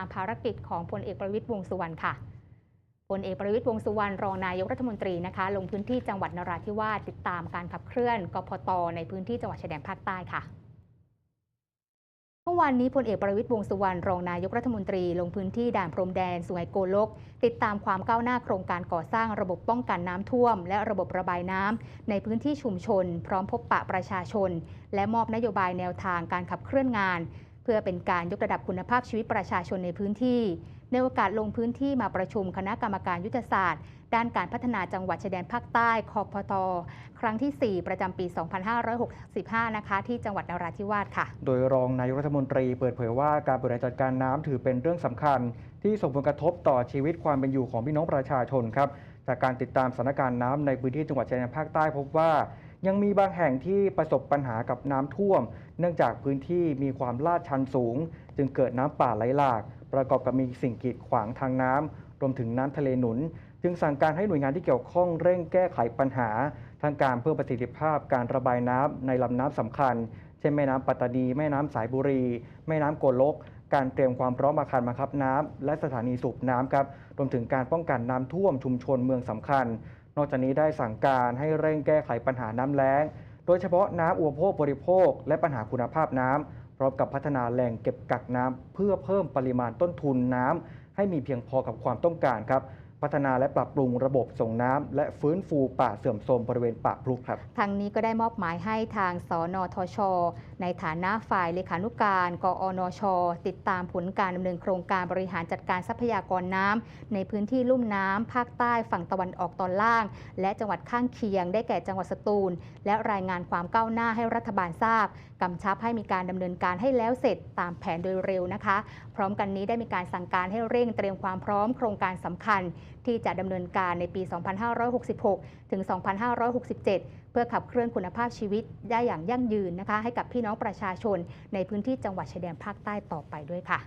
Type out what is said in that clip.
ามภารกิจของพลเอกประวิตยวงสุวรรณค่ะพลเอกประวิตยวงสุวรรณรองนายกรัฐมนตรีนะคะลงพื้นที่จังหวัดนราธิวาสติดตามการขับเคลื่อนกพตในพื้นที่จังหวัดชายแดนภาคใต้ค่ะเมื่อวานนี้พลเอกประวิตยวงสุวรรณรองนายกรัฐมนตรีลงพื้นที่ด่านพรมแดนสุไหงโกลก ติดตามความก้าวหน้าโครงการก่อสร้างระบบป้องกันน้ำท่วม และระบบระบายน้ำในพื้นที่ชุมชน พร้อมพบปะประชาชน และมอบนโยบายแนวทางการขับเคลื่อนงาน เพื่อเป็นการยกระดับคุณภาพชีวิตประชาชนในพื้นที่ ในโอกาสลงพื้นที่มาประชุมคณะกรรมการยุทธศาสตร์ ด้านการพัฒนาจังหวัดชายแดนภาคใต้คอพตครั้งที่ 4 ประจำปี 2565 นะคะ ที่จังหวัดนราธิวาสค่ะ โดยรองนายกรัฐมนตรีเปิดเผยว่าการบริหารจัดการน้ำถือเป็นเรื่องสำคัญ ที่ส่งผลกระทบต่อชีวิตความเป็นอยู่ของพี่น้องประชาชนครับจากการติดตามสถานการณ์น้ำในพื้นที่จังหวัดชายแดนภาคใต้พบว่า ยังมีบางแห่งที่ประสบปัญหากับน้ำท่วม เนื่องจากพื้นที่มีความลาดชันสูง จึงเกิดน้ำป่าไหลหลาก ประกอบกับมีสิ่งกีดขวางทางน้ำรวมถึงน้ำทะเลหนุน จึงสั่งการให้หน่วยงานที่เกี่ยวข้องเร่งแก้ไขปัญหา ทางการเพิ่มประสิทธิภาพการระบายน้ำในลำน้ำสำคัญ เช่นแม่น้ำปัตตานีแม่น้ำสายบุรี แม่น้ำโกลกการเตรียมความพร้อมอาคารบังคับน้ำและสถานีสูบน้ำครับ รวมถึงการป้องกันน้ำท่วมชุมชนเมืองสำคัญ นอกจากนี้ได้สั่งการให้เร่งแก้ไขปัญหาน้ำแล้ง โดยเฉพาะน้ำอุปโภคบริโภค และปัญหาคุณภาพน้ำพร้อมกับพัฒนาแหล่งเก็บกักน้ำเพื่อเพิ่มปริมาณต้นทุนน้ำให้มีเพียงพอกับความต้องการครับ พัฒนาและปรับปรุงระบบส่งน้ำและฟื้นฟูป่าเสื่อมโทรมบริเวณป่าพลุครับ ทางนี้ก็ได้มอบหมายให้ทางสนทช ในฐานะฝ่ายเลขานุการ กอนช ติดตามผลการดำเนินโครงการบริหารจัดการทรัพยากรน้ำในพื้นที่ลุ่มน้ำภาคใต้ฝั่งตะวันออกตอนล่าง และจังหวัดข้างเคียง ได้แก่จังหวัดสตูล และรายงานความก้าวหน้าให้รัฐบาลทราบกำชับให้มีการดำเนินการให้แล้วเสร็จตามแผนโดยเร็วนะคะ พร้อมกันนี้ได้มีการสั่งการให้เร่งเตรียมความพร้อมโครงการสำคัญที่จะดำเนินการในปี 2566 ถึง 2567 เพื่อขับเคลื่อนคุณภาพชีวิตได้อย่างยั่งยืนนะคะ ให้กับพี่น้องประชาชนในพื้นที่จังหวัดชายแดนภาคใต้ต่อไปด้วยค่ะ